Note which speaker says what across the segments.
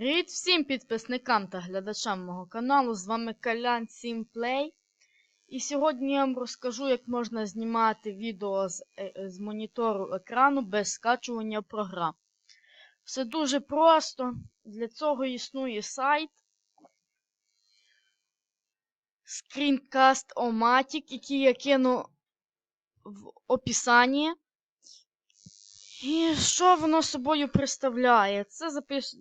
Speaker 1: Привіт всім підписникам та глядачам мого каналу. З вами Калян Сімплей. І сьогодні я вам розкажу, як можна знімати відео з, е, з монітору екрану без скачування програм. Все дуже просто. Для цього існує сайт Screencast-O-Matic, який я кину в описанні. І що воно собою представляє? Це запис...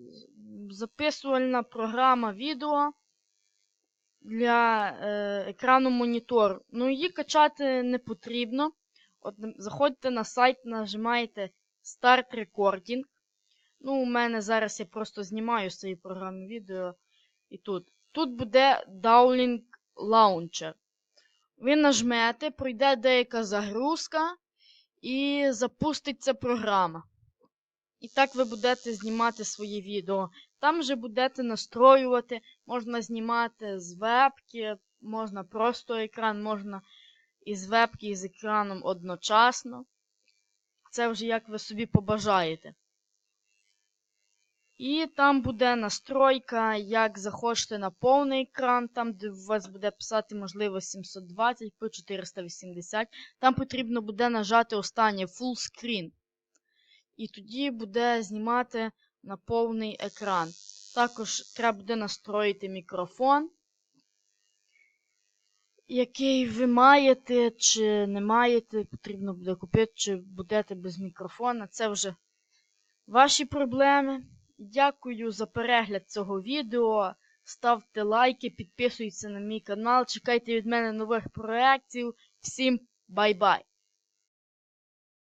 Speaker 1: записувальна програма відео для е, екрану монітору. Ну, її качати не потрібно. От, Заходите на сайт, нажимаєте Start Recording. Ну, у мене зараз я просто знімаю з цієї програми відео. І тут. Тут буде Dowling Launcher. Ви нажмете, пройде деяка загрузка і запуститься програма. І так ви будете знімати свої відео. Там же будете настроювати, можна знімати з вебки, можна просто екран, можна із вебки, і з екраном одночасно. Це вже як ви собі побажаєте. І там буде настройка, як захочете на повний екран, там, де у вас буде писати, можливо, 720 по 480. Там потрібно буде нажати останнє Full Screen. І тоді буде знімати на повний екран. Також треба буде настроїти мікрофон, який ви маєте, чи не маєте, потрібно буде купити, чи будете без мікрофона. Це вже ваші проблеми. Дякую за перегляд цього відео. Ставте лайки, підписуйтесь на мій канал, чекайте від мене нових проєктів. Всім бай-бай!